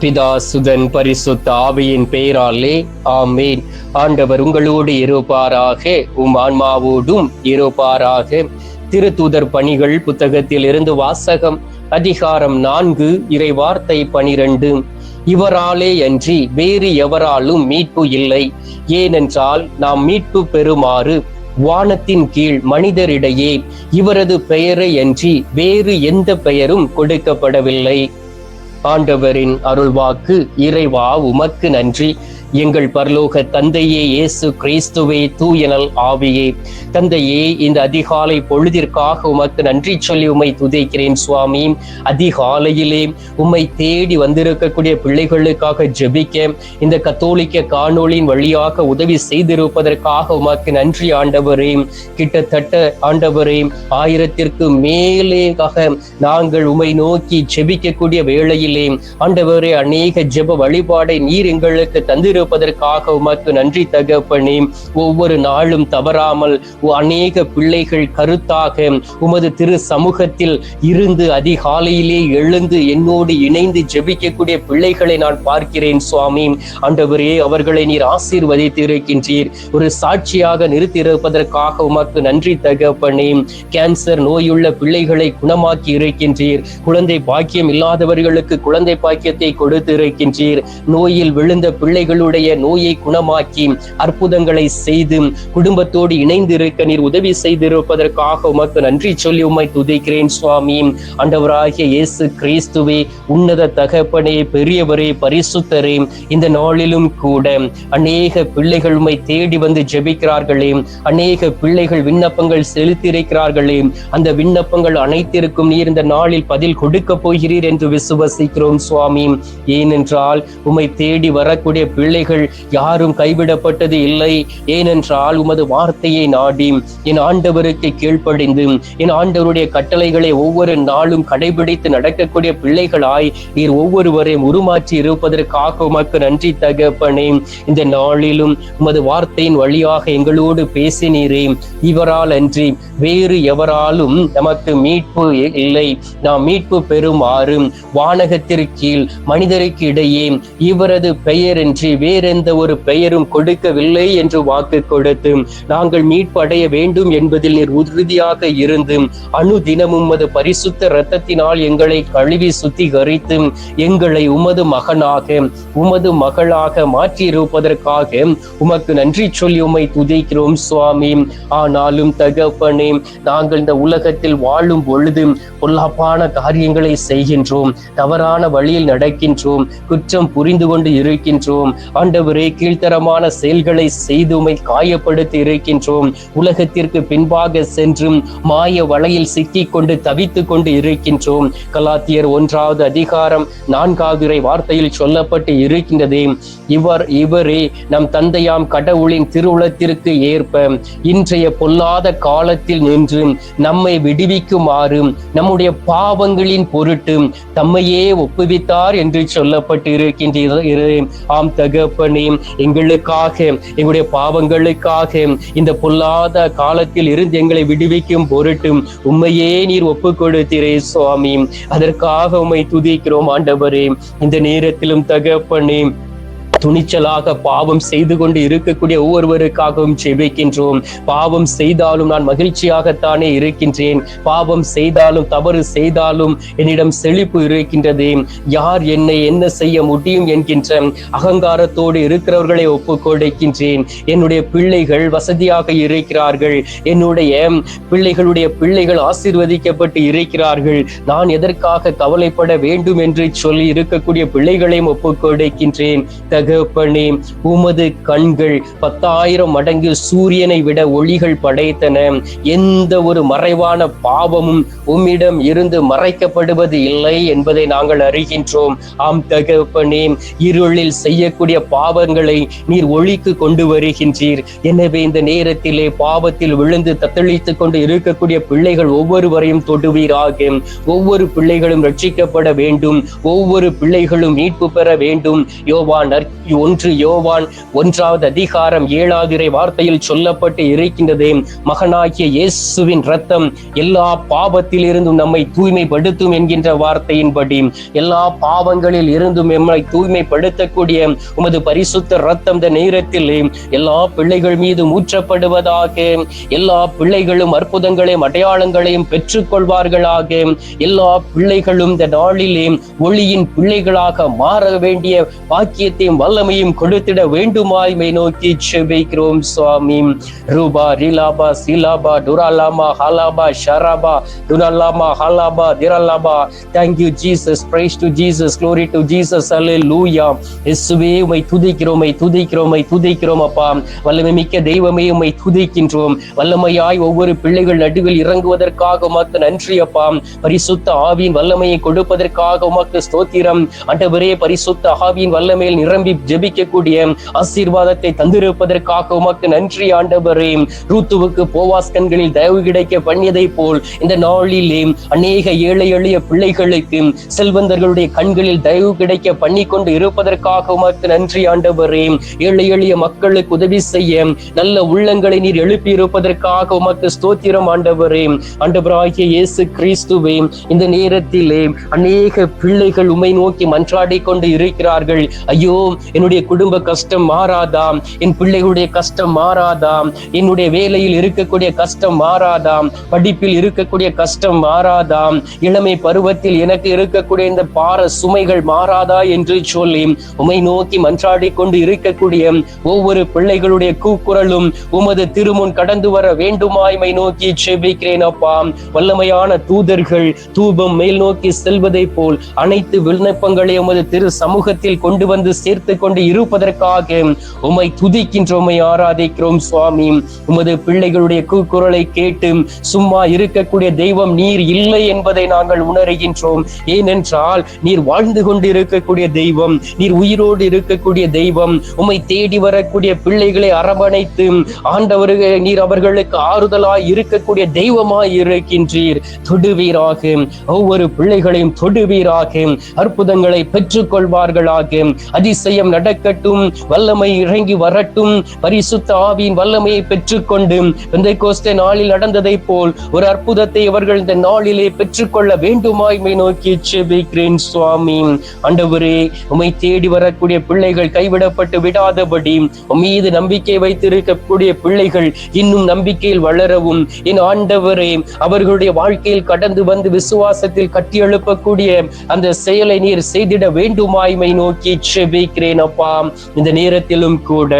பிதா சுதன் பரிசுத்த ஆவியின் பெயராலே ஆமேன். ஆண்டவர் உங்களோடு இருப்பாராக உம் ஆன்மாவோடும் இருப்பாராக. திருத்தூதர் பணிகள் புத்தகத்தில் இருந்து வாசகம் அதிகாரம் நான்கு இறை வார்த்தை பனிரெண்டு. இவராலே அன்றி வேறு எவராலும் மீட்பு இல்லை. ஏனென்றால் நாம் மீட்பு பெறுமாறு வானத்தின் கீழ் மனிதரிடையே இவரது பெயரை அன்றி வேறு எந்த பெயரும் கொடுக்கப்படவில்லை. ஆண்டவரின் அருள்வாக்கு இறைவா உமக்கு நன்றி. எங்கள் பரலோக தந்தையே இயேசு கிறிஸ்துவே தூயனல் ஆவியே. தந்தையே இந்த அதிகாலை பொழுதிற்காக உமக்கு நன்றி சொல்லி உம்மை துதைக்கிறேன் சுவாமி. அதிகாலையிலே உம்மை தேடி வந்திருக்கக்கூடிய பிள்ளைகளுக்காக ஜெபிக்க இந்த கத்தோலிக்க காணொளியின் வழியாக உதவி செய்திருப்பதற்காக உமக்கு நன்றி ஆண்டவரே. கிட்டத்தட்ட ஆண்டவரே ஆயிரத்திற்கு மேலேயாக நாங்கள் உமை நோக்கி ஜெபிக்கக்கூடிய வேளையில் நாளிலே ஆண்டவரே அநேக ஜெப வழிபாடை நீர் எங்களுக்கு தந்திருப்பதற்காக உமக்கு நன்றி தகப்பனே. ஒவ்வொரு நாளும் தவறாமல் அநேக பிள்ளைகள் கருத்தாக உமது திரு சமூகத்தில் இருந்து அதிகாலையிலே எழுந்து என்னோடு இணைந்து ஜெபிக்கக்கூடிய பிள்ளைகளை நான் பார்க்கிறேன் சுவாமி. ஆண்டவரே அவர்களை நீர் ஆசீர்வதித்து இருக்கின்றீர் ஒரு சாட்சியாக நிறுத்தியிருப்பதற்காக உமக்கு நன்றி தகப்பனே. கேன்சர் நோயுள்ள பிள்ளைகளை குணமாக்கி இருக்கின்றீர் குழந்தை பாக்கியம் இல்லாதவர்களுக்கு குழந்தை பாக்கியத்தை கொடுத்திருக்கின்றீர். நோயில் விழுந்த பிள்ளைகளுடைய நோயை குணமாக்கி அற்புதங்களை செய்து குடும்பத்தோடு இணைந்து இருக்க நீர் உதவி செய்திருப்பதற்காக உமக்கு நன்றி சொல்லி உம்மை துதிக்கிறேன் சுவாமி. ஆண்டவராகிய இயேசு கிறிஸ்துவே உன்னத தகப்பனே பெரியவரே பரிசுத்தரே இந்த நாளிலும் கூட அநேக பிள்ளைகள் உண்மை தேடி வந்து ஜெபிக்கிறார்களே. அநேக பிள்ளைகள் விண்ணப்பங்கள் செலுத்தியிருக்கிறார்களே. அந்த விண்ணப்பங்கள் அனைத்திற்கும் நீர் இந்த நாளில் பதில் கொடுக்க போகிறீர் என்று விசுவசி ஜெபிக்கிறோம் சுவாமி. ஏனென்றால் உம்மை தேடி வரக்கூடிய பிள்ளைகள் யாரும் கைவிடப்பட்டது இல்லை. ஏனென்றால் உமது வார்த்தையை நாடி என் ஆண்டவருக்கு கீழ்ப்படிந்து என் ஆண்டவருடைய கட்டளைகளை ஒவ்வொரு நாளும் கடைபிடித்து நடக்கக்கூடிய பிள்ளைகளாய் நீர் ஒவ்வொருவரையும் உருமாற்றி இருப்பதற்காக உமக்கு நன்றி தகப்பனே. இந்த நாளிலும் உமது வார்த்தையின் வழியாக எங்களோடு பேசினீரே. இவரால் அன்றி வேறு எவராலும் நமக்கு மீட்பு இல்லை. நாம் மீட்பு பெறுமாறு வானக கீழ் மனிதருக்கு இடையே இவரது பெயர் என்று வேறெந்த ஒரு பெயரும் கொடுக்கவில்லை என்று வாக்கு கொடுத்து நாங்கள் மீட்பு அடைய வேண்டும் என்பதில் நீர் உறுதியாக இருந்து அணு தினமும் உமது பரிசுத்த இரத்தத்தினால் எங்களை கழுவி சுத்திகரித்து எங்களை உமது மகனாக உமது மகளாக மாற்றியிருப்பதற்காக உமக்கு நன்றி சொல்லி உமை துதிக்கிறோம் சுவாமி. ஆனாலும் தகப்பனே நாங்கள் இந்த உலகத்தில் வாழும் பொழுது பொல்லாப்பான காரியங்களை செய்கின்றோம். தவறான வழியில் நடக்கின்றோம் குற்றம் புரிந்து கொண்டு இருக்கின்றோம். ஆண்டவரே கீழ்த்தரமான செயல்களை செய்து உம்மை காயப்படுத்தி இருக்கின்றோம். உலகத்திற்கு பின்பாக சென்றும் மாய வலையில் சிக்கிக் கொண்டு தவித்துக் கொண்டு இருக்கின்றோம். கலாத்தியர் ஒன்றாவது அதிகாரம் நான்காவது வார்த்தையில் சொல்லப்பட்டு இருக்கின்றதே இவர் இவரே நம் தந்தையாம் கடவுளின் திருவுளத்திற்கு ஏற்ப இன்றைய பொல்லாத காலத்தில் நின்று நம்மை விடுவிக்குமாறு நம்முடைய பாவங்களின் பொருட்டு தம்மையே ஒப்புவித்தார் என்று சொல்லப்பட்டு இருக்கின்ற ஆம் தகப்பனே எங்களுக்காக எங்களுடைய பாவங்களுக்காக இந்த பொல்லாத காலத்தில் இருந்து எங்களை விடுவிக்கும் பொருட்டும் உண்மையே நீர் ஒப்பு கொடுத்தீரே சுவாமி. அதற்காக உம்மை துதிக்கிறோம் ஆண்டவரே. இந்த நேரத்திலும் தகப்பனே துணிச்சலாக பாவம் செய்து கொண்டு இருக்கக்கூடிய ஒவ்வொருவருக்காகவும் செபிக்கின்றோம் பாவம் செய்தாலும் நான் மகிழ்ச்சியாகத்தானே இருக்கின்றேன். பாவம் செய்தாலும் தவறு செய்தாலும் என்னிடம் செழிப்பு இருக்கின்றது. யார் என்னை என்ன செய்ய முடியும் என்கின்ற அகங்காரத்தோடு இருக்கிறவர்களை ஒப்பு கொடுக்கின்றேன். என்னுடைய பிள்ளைகள் வசதியாக இருக்கிறார்கள். என்னுடைய பிள்ளைகளுடைய பிள்ளைகள் ஆசீர்வதிக்கப்பட்டு இருக்கிறார்கள். நான் எதற்காக கவலைப்பட வேண்டும் என்று சொல்லி இருக்கக்கூடிய பிள்ளைகளையும் ஒப்பு கொடுக்கின்றேன். தகப்பனே உமது கண்கள் பத்தாயிரம் மடங்கு சூரியனை விட ஒளிகள் படைத்தன. எந்த ஒரு மறைவான பாவமும் உம்மிடம் இருந்து மறைக்கப்படுவது இல்லை என்பதை நாங்கள் அறிகின்றோம். ஆம் தகப்பனே இருளில் செய்யக்கூடிய பாவங்களை நீர் ஒளிக்கு கொண்டு வருகின்றீர். எனவே இந்த நேரத்திலே பாவத்தில் விழுந்து தத்தளித்துக் கொண்டு இருக்கக்கூடிய பிள்ளைகள் ஒவ்வொருவரையும் தொடுவீராக. ஒவ்வொரு பிள்ளைகளும் ரட்சிக்கப்பட வேண்டும். ஒவ்வொரு பிள்ளைகளும் மீட்பு பெற வேண்டும். யோவா நற்க ஒன்று யோவான் ஒன்றாவது அதிகாரம் ஏழாவது இறை வார்த்தையில் சொல்லப்பட்டு இருக்கின்றது மகனாகிய இயேசுவின் ரத்தம் எல்லா பாவத்திலிருந்தும் நம்மை தூய்மைப்படுத்தும் என்கின்ற வார்த்தையின்படி எல்லா பாவங்களில் இருந்தும் நம்மை தூய்மைப்படுத்தக்கூடிய உமது பரிசுத்த ரத்தம் இந்த நேரத்தில் எல்லா பிள்ளைகள் மீது ஊற்றப்படுவதாக எல்லா பிள்ளைகளும் அற்புதங்களையும் அடையாளங்களையும் பெற்றுக்கொள்வார்களாக எல்லா பிள்ளைகளும் இந்த நாளிலே ஒளியின் பிள்ளைகளாக மாற வேண்டிய பாக்கியத்தையும் வல்லமையும் கொடுத்திட வேண்டுமாய் மை நோக்கி செபிக்கிறோம் சுவாமி. ரூபா ரீலாபா சீலாபா டுராலாமா ஹாலாபா ஷராபா டுராலாமா ஹாலாபா திரலாபா. Thank you Jesus praise to Jesus glory to Jesus hallelujah இயேசுவே உமை துதிக்கிறோம் உம்மை துதிக்கிறோம் துதிக்கிறோம் அப்பா. வல்லமை மிக்க தெய்வமே உமை துதிக்கின்றோம். வல்லமையாய் ஒவ்வொரு பிள்ளைகள் நடுவில் இறங்குவதற்காக உமக்கு நன்றி அப்பா. பரிசுத்த ஆவியின் வல்லமையை கொடுப்பதற்காக உமக்கு ஸ்தோத்திரம். அண்டவரே பரிசுத்த ஆவியின் வல்லமையில் நிரம்பி ஜெபிக்கக்கூடிய ஆசீர்வாதத்தை தந்திருப்பதற்காக உமக்கு நன்றி ஆண்டவரே. ரூத்துவுக்கு போவாஸ்கன்களில் தயவு கிடைக்க பண்ணியதை போல் இந்த நாளிலே அநேக ஏழை எளிய பிள்ளைகளுக்கு செல்வந்தர்களுடைய கண்களில் தயவு கிடைக்க பண்ணி கொண்டு இருப்பதற்காக உமக்கு நன்றி ஆண்டவரே. ஏழை எளிய மக்களுக்கு உதவி செய்ய நல்ல உள்ளங்களை நீர் எழுப்பி இருப்பதற்காக உமக்கு ஸ்தோத்திரம் ஆண்டவரே. ஆண்டவராகிய இயேசு கிறிஸ்துவே இந்த நேரத்திலே அநேக பிள்ளைகள் உமை நோக்கி மன்றாடி கொண்டு இருக்கிறார்கள். ஐயோ என்னுடைய குடும்ப கஷ்டம் மாறாதாம். என் பிள்ளைகளுடைய கஷ்டம் மாறாதாம். என்னுடைய வேலையில் இருக்கக்கூடிய கஷ்டம் மாறாதாம். படிப்பில் இருக்கக்கூடிய கஷ்டம் மாறாதாம். இளமை பருவத்தில் எனக்கு இருக்கக்கூடிய இந்த பார சுமைகள் மாறாதா என்று சொல்லி உமை நோக்கி மன்றாடி கொண்டு இருக்கக்கூடிய ஒவ்வொரு பிள்ளைகளுடைய கூக்குரலும் உமது திருமுன் கடந்து வர வேண்டுமாய்மை நோக்கி செபிக்கிறேன் அப்பா. வல்லமையான தூதர்கள் தூபம் மேல் நோக்கி செல்வதை போல் அனைத்து விண்ணப்பங்களை உமது திரு சமூகத்தில் கொண்டு வந்து சேர்த்து கொண்டு இருப்பதற்காக உமை துதிக்கின்றோம் உமை ஆராதிக்கிறோம் சுவாமி. உமது பிள்ளைகளுடைய கூக்குரலை கேட்டு சும்மா இருக்கக்கூடிய தெய்வம் நீர் இல்லை என்பதை நாங்கள் உணர்கின்றோம். ஏனென்றால் நீர் வாழ்ந்து கொண்டு இருக்கக்கூடிய தெய்வம் நீர் உயிரோடு இருக்கக்கூடிய தெய்வம். உமை தேடி வரக்கூடிய பிள்ளைகளை அரவணைத்து ஆண்டவர்கள் நீர் அவர்களுக்கு ஆறுதலாய் இருக்கக்கூடிய தெய்வமாய் இருக்கின்றீர். தொடுவீராக ஒவ்வொரு பிள்ளைகளையும் தொடுவீராக அற்புதங்களை பெற்றுக் கொள்வார்களாக அதிசயம் நடக்கட்டும் வல்லமை இறங்கி வரட்டும். பரிசுத்த ஆவியின் வல்லமையை பெற்றுக்கொண்டு இந்த கோஸ்ட நாளில் நடந்ததை போல் ஒரு அற்புதத்தை அவர்கள் இந்த நாளிலே பெற்றுக்கொள்ள வேண்டுமாய்மை நோக்கி செபிக்கிறேன் சுவாமி. ஆண்டவரே உமை தேடி வரக்கூடிய பிள்ளைகள் கைவிடப்பட்டு விடாதபடி மீது நம்பிக்கை வைத்திருக்கக்கூடிய பிள்ளைகள் இன்னும் நம்பிக்கையில் வளரவும். என் ஆண்டவரே அவர்களுடைய வாழ்க்கையில் கடந்து வந்து விசுவாசத்தில் கட்டியெழுப்பக்கூடிய அந்த செயலை நீர் செய்திட வேண்டுமாய்மை நோக்கி செபிக்கிறேன். அப்பா இந்த நேரத்திலும் கூட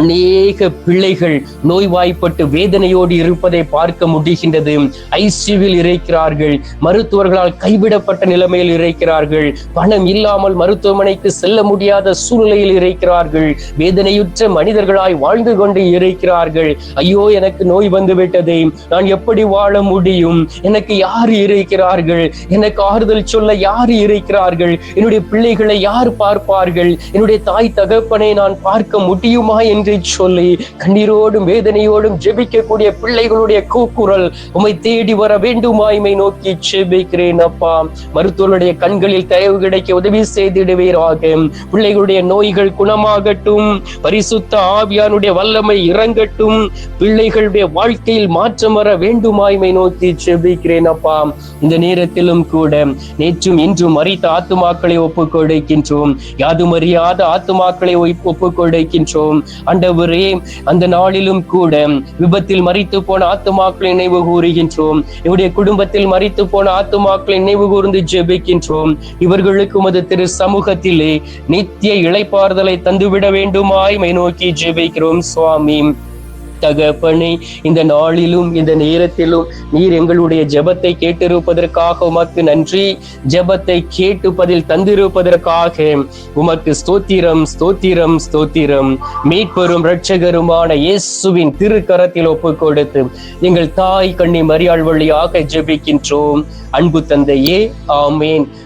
அநேக பிள்ளைகள் நோய்வாய்ப்பட்டு வேதனையோடு இருப்பதை பார்க்க முடிகின்றது. ஐசியூவில் இருக்கிறார்கள் மருத்துவர்களால் கைவிடப்பட்ட நிலைமையில் இருக்கிறார்கள் பணம் இல்லாமல் மருத்துவமனைக்கு செல்ல முடியாத சூழ்நிலையில் இருக்கிறார்கள் வேதனையுற்ற மனிதர்களாய் வாழ்ந்து கொண்டு இருக்கிறார்கள் ஐயோ எனக்கு நோய் வந்துவிட்டது நான் எப்படி வாழ முடியும்? எனக்கு யார் இருக்கிறார்கள் எனக்கு ஆறுதல் சொல்ல யார் இருக்கிறார்கள் என்னுடைய பிள்ளைகளை யார் பார்ப்பார்கள்? என்னுடைய தாய் தகப்பனை நான் பார்க்க முடியுமா என்று சொல்லி கண்ணீரோடும் வேதனையோடும் ஜெபிக்கக்கூடிய பிள்ளைகளுடைய கூக்குரல் உமை தேடி வர வேண்டுமாய்மை நோக்கி ஜெபிக்கிறேன் அப்பா. மருத்துவருடைய கண்களில் தயவு கிடைக்க உதவி செய்திடுவீராக. பிள்ளைகளுடைய நோய்கள் குணமாகட்டும். பரிசுத்த ஆவியானுடைய வல்லமை இறங்கட்டும். பிள்ளைகளுடைய வாழ்க்கையில் மாற்றம் வர வேண்டுமாய்மை நோக்கி ஜெபிக்கிறேன் அப்பா. இந்த நேரத்திலும் கூட நேற்றும் இன்றும் மறித்த ஆத்துமாக்களை ஒப்புக் கொடுக்கின்றோம் யாதும் அறியாத ஆத்துமாக்களை ஒப்புக் கொடுக்கின்றோம் அண்டவரே அந்த நாளிலும் கூட விபத்தில் மறித்து போன ஆத்துமாக்களை நினைவு கூறுகின்றோம். இவருடைய குடும்பத்தில் மறித்து போன ஆத்துமாக்களை நினைவு கூர்ந்து ஜெபிக்கின்றோம். இவர்களுக்கு உமது திரு சமூகத்திலே நித்திய இழைப்பாறுதலை தந்துவிட வேண்டுமாய் மை நோக்கி ஜெபிக்கிறோம். சுவாமி. தகப்பனே இந்த நாளிலும் இந்த நேரத்திலும் நீர் எங்களுடைய ஜெபத்தை கேட்டிருப்பதற்காக உமக்கு நன்றி. ஜெபத்தை கேட்டு பதில் தந்திருப்பதற்காக உமக்கு ஸ்தோத்திரம் ஸ்தோத்திரம் ஸ்தோத்திரம். மீட்பெரும் இரட்சகருமான இயேசுவின் திருக்கரத்தில் ஒப்பு கொடுத்து எங்கள் தாய் கண்ணி மரியாள் வழியாக ஜெபிக்கின்றோம். அன்பு தந்தையே ஆமேன்.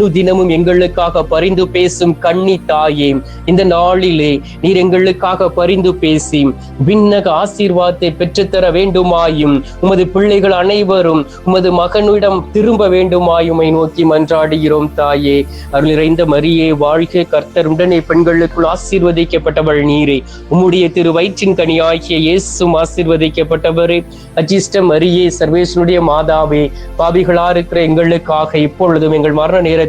அனுதினமும் எங்களுக்காக பரிந்து பேசும் கண்ணி தாயே இந்த நாளிலே நீர் எங்களுக்காக பரிந்து பேசி விண்ணக ஆசீர்வாதத்தை பெற்றுத்தர வேண்டுமாயும் உமது பிள்ளைகள் அனைவரும் உமது மகனிடம் திரும்ப வேண்டுமாயுமை நோக்கி மன்றாடுகிறோம் தாயே. அருள் நிறைந்த மரியே வாழ்க கர்த்தர் உடனே பெண்களுக்குள் ஆசீர்வதிக்கப்பட்டவள் நீரே. உம்முடைய திரு வயிற்றின் கனியாகிய இயேசும் ஆசீர்வதிக்கப்பட்டவரே. அஜிஷ்ட மரியே சர்வேசனுடைய மாதாவே பாவிகளா இருக்கிற எங்களுக்காக இப்பொழுதும் எங்கள் மரண நேரத்தில்